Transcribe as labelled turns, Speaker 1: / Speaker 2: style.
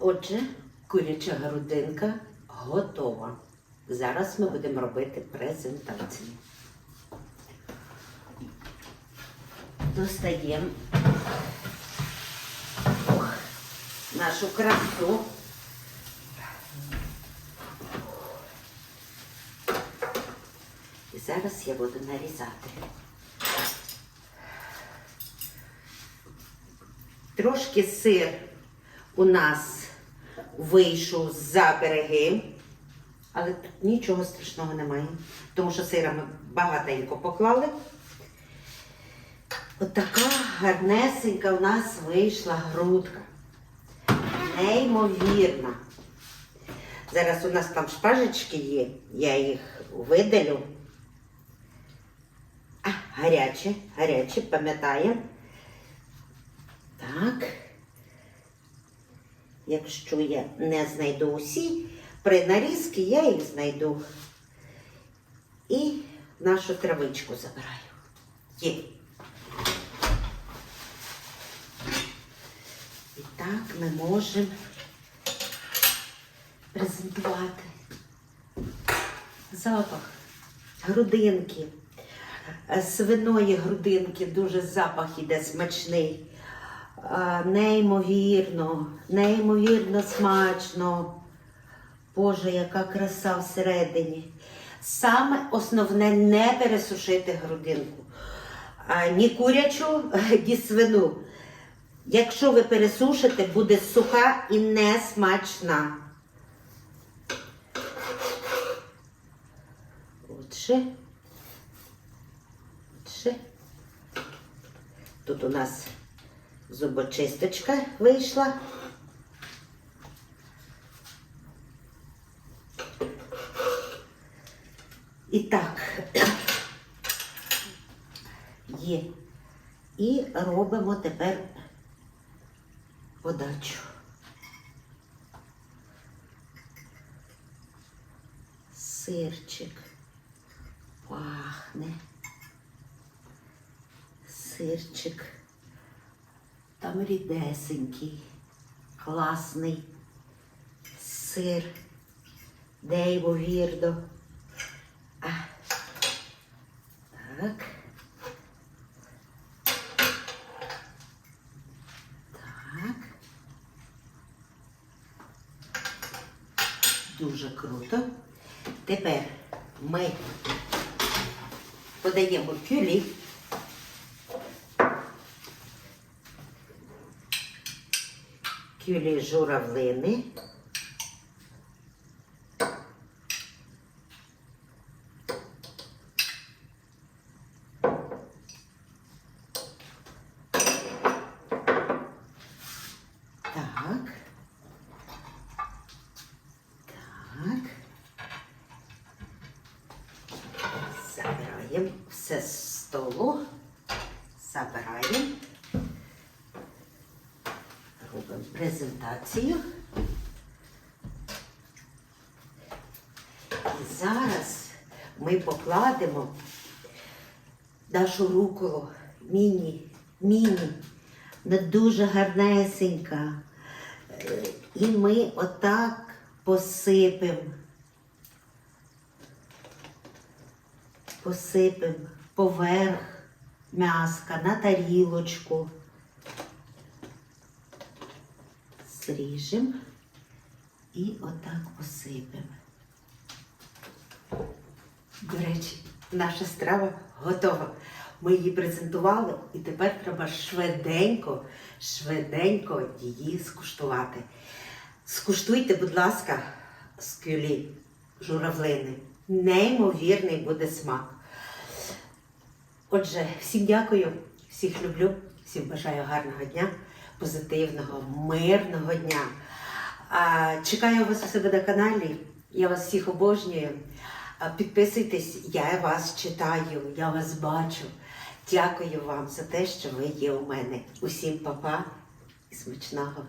Speaker 1: Отже, куряча грудинка готова. Зараз ми будемо робити презентацію. Достаємо нашу красу. І зараз я буду нарізати. Трошки сир у нас вийшов за береги, але тут нічого страшного немає, тому що сира ми багатенько поклали. Отака гарнесенька у нас вийшла грудка. Неймовірна. Зараз у нас там шпажечки є, я їх видалю. А, гаряче, гаряче, пам'ятаємо. Так. Якщо я не знайду усі, при нарізці я їх знайду. І нашу травичку забираю. Є. І так ми можемо презентувати запах грудинки. Свиної грудинки дуже запах іде смачний. А, Неймовірно, неймовірно смачно. Боже, яка краса всередині. Саме основне не пересушити грудинку. Ні курячу, ні свину. Якщо ви пересушите, буде суха і несмачна. Отже. Отже. Тут у нас зубочисточка вийшла. І так, є. І робимо тепер подачу. Сирчик пахне. Сирчик. Там рідесенький, класний сир, неймовірно. А. Так. Так. Дуже круто. Тепер ми подаємо кюлі. Кюлі журавлини. Все з столу. Забираємо. Робимо презентацію. І зараз ми покладемо нашу руколу міні, міні, дуже гарнесенька. І ми отак посипемо. Посипемо поверх м'яска на тарілочку. Зріжемо і отак посипемо. До речі, наша страва готова. Ми її презентували, і тепер треба швиденько, швиденько її скуштувати. Скуштуйте, будь ласка, з кюлі журавлини. Неймовірний буде смак. Отже, всім дякую, всіх люблю, всім бажаю гарного дня, позитивного, мирного дня. Чекаю вас у себе на каналі. Я вас всіх обожнюю. Підписуйтесь, я вас читаю, я вас бачу. Дякую вам за те, що ви є у мене. Усім па-па і смачного.